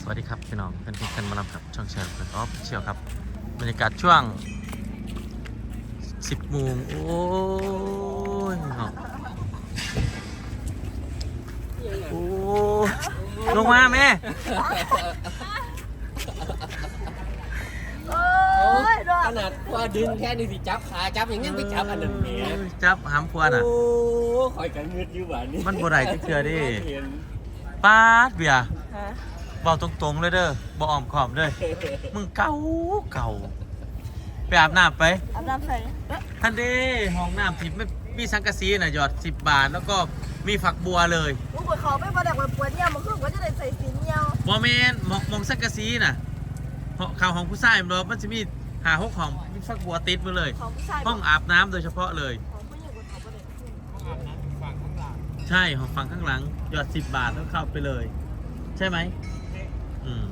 สวัสดีครับ พี่น้องเป็นทุกท่านมารับครับช่องแชร์เป็นออฟเชียวครับ บรรยากาศช่วง 10โมงโอ้ยเนาะโอ้ยลงมาแม่โอ้ยรอขดนาดว่าดึงแค่นี้สิจับขาจับอย่างงี้ไปจับอันนั้นแหมจับหามควนอะโอ้คอยกันเงืดอยู่บ้านนี้มันบ่ได้จักเทื่อดิเห็นป้าดเบียร์ ฮะบอกตรงๆเลยเด้อบอกอ้อมขอมเลย มึงเก่าเก่า ไปอาบน้ำไป อาบน้ำใส่ท่านเด้ห้องน้ำที่ไม่มีสังกะสีน่ะหยอด10 บาท แล้วก็มีฝักบัวเลยลูกปวดเขาไม่พอดักปวดเนี่ยมันคือว่าจะได้ใส่สีเนียวบอแมนมองมองสังกะสีน่ะห้องข่าวของผู้ชายมันมันจะมีหาหกห้องมีฝักบัวติดมาเลย ของผู้ชายห้องอาบน้ำโดยเฉพาะเลย ของผู้หญิงปวดเขาไม่ได้ใช่ห้องฝั่งข้างหลังหยอด10 บาทแล้วเข้าไปเลย ใช่ไหมอืม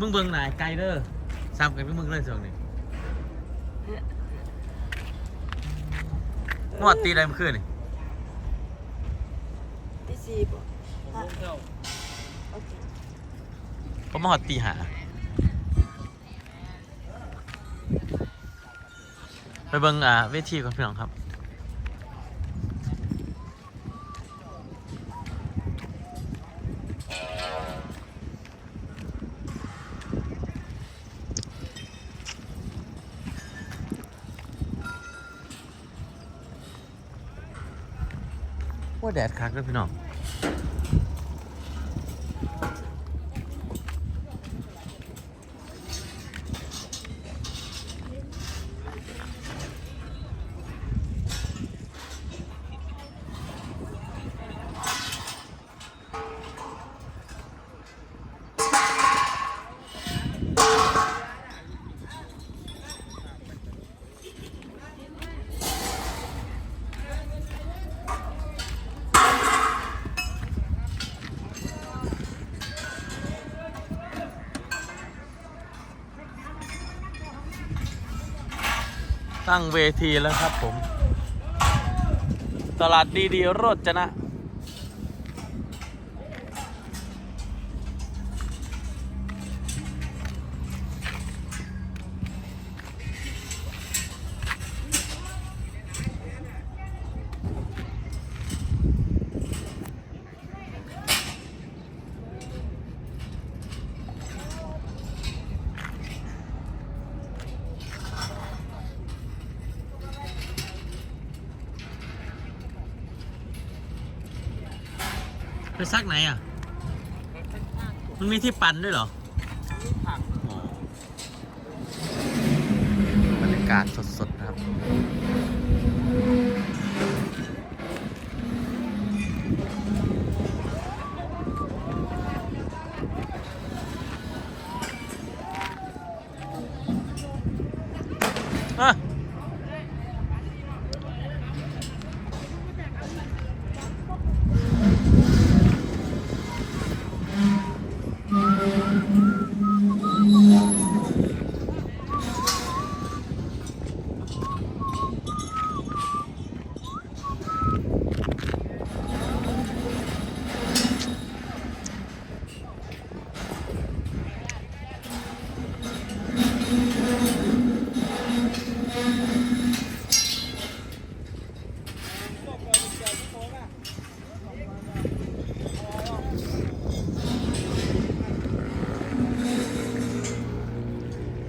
มึงเบิ่งไหนไกลเด้อซ้ำกันกับมึงเลยส่วนนี้งวดตีอะไรเมื่อคืนนี่ที่สี่ปะโอเคผมมาหอดตีหาไปเบิ่งอ่าเวทีก่อนพี่น้องครับ แดดคักแลยพี่น้อง ตั้งเวทีแล้วครับผม ตลาดดีดีๆโรจนะ ไปซักไหนอะ มันมีที่ปั่นด้วยเหรออ๋อบรรยากาศสดๆนะครับ อะ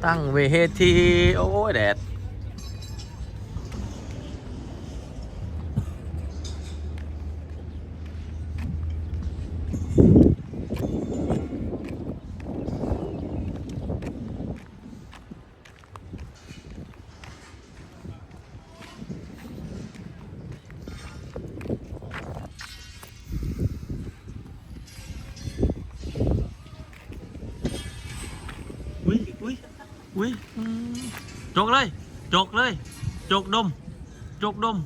ตั้งเวทีโอ้ยแดด อุ้ยอุ้ย อุ้ยจกเลย จกเลย จกดม จกดม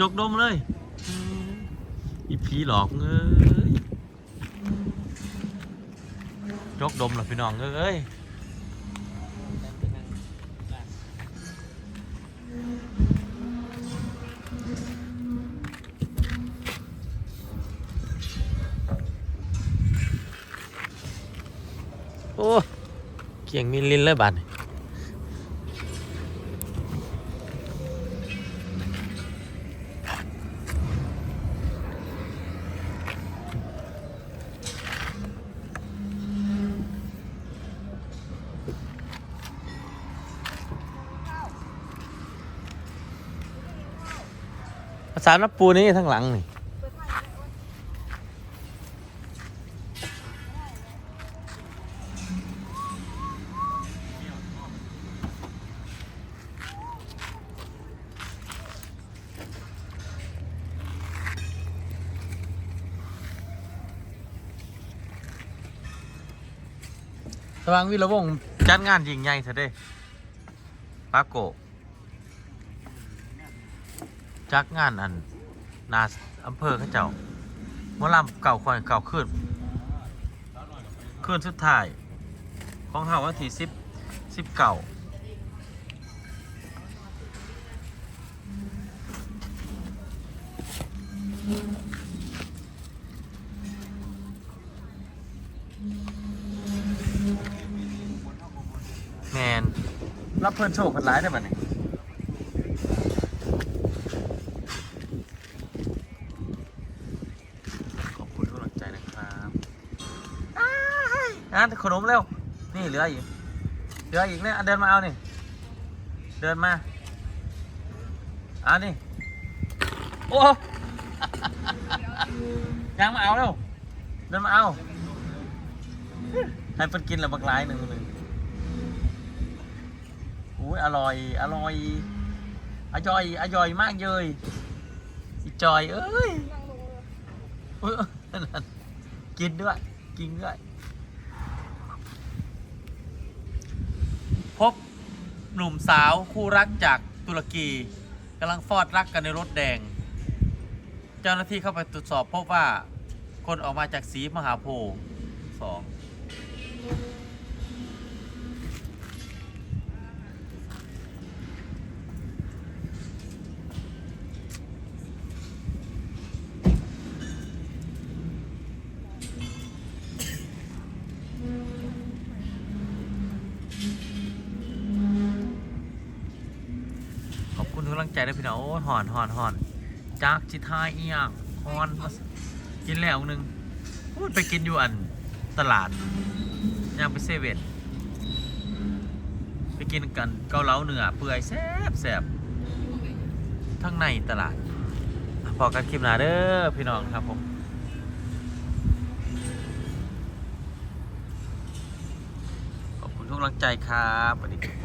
จกดมเลยอีผีหลอกเอ้ยจกดมหรอพี่น้องเอ้ยโอ้ เกียงมีลิ้นเลยบาดนี่ภาษานับปูนี่ทั้งหลังนี่ สว่างวิรวงจัดงานยิงใหญ่เถอะเด้ปาโกจักงานอันนาอำเภอเขาเจ้าเมื่อลำเก่าคอยเก่าขึ้นขึ้นสุดท้าย ของเฮาวันที่สิบสิบเก่า แมนรับเพื่อนโชคคนร้ายได้ป่ะเนี่ยขอบคุณทุกกำลังใจนะครับอ่านขนมเร็ว นี่เหลืออีก เหลืออีกเนี่ยอะเดินมาเอานี่ เดินมาเอานี่ โอ้ยังมาเอาเร็ว เดินมาเอา ให้เพิ่นกินแล้วบักหลายหนึ่งหนึ่ง อร่อย อร่อย อร่อย อร่อยมากเลยอีจอยเอ้ยกินด้วย กินด้วย พบหนุ่มสาวคู่รักจากตุรกีกำลังฟอดรักกันในรถแดง เจ้าหน้าที่เข้าไปตรวจสอบพบว่าคนออกมาจากสีมหาโพธิ์สองำลังใจด้พี่น้องโอ้ยหอนหอนหอนจากจิทายเอียงหอนกินแล้วนึงพูดไปกินอยู่อันตลาดย่างไปเซเว่นไปกินกันเกาเหลาเนื้อเปื่อยแซ่บแซ่บทั้งในตลาด พอกันคลิปหน้าเด้อพี่น้องครับผมขอบคุณทุกกำลังใจครับสวัสดีครับ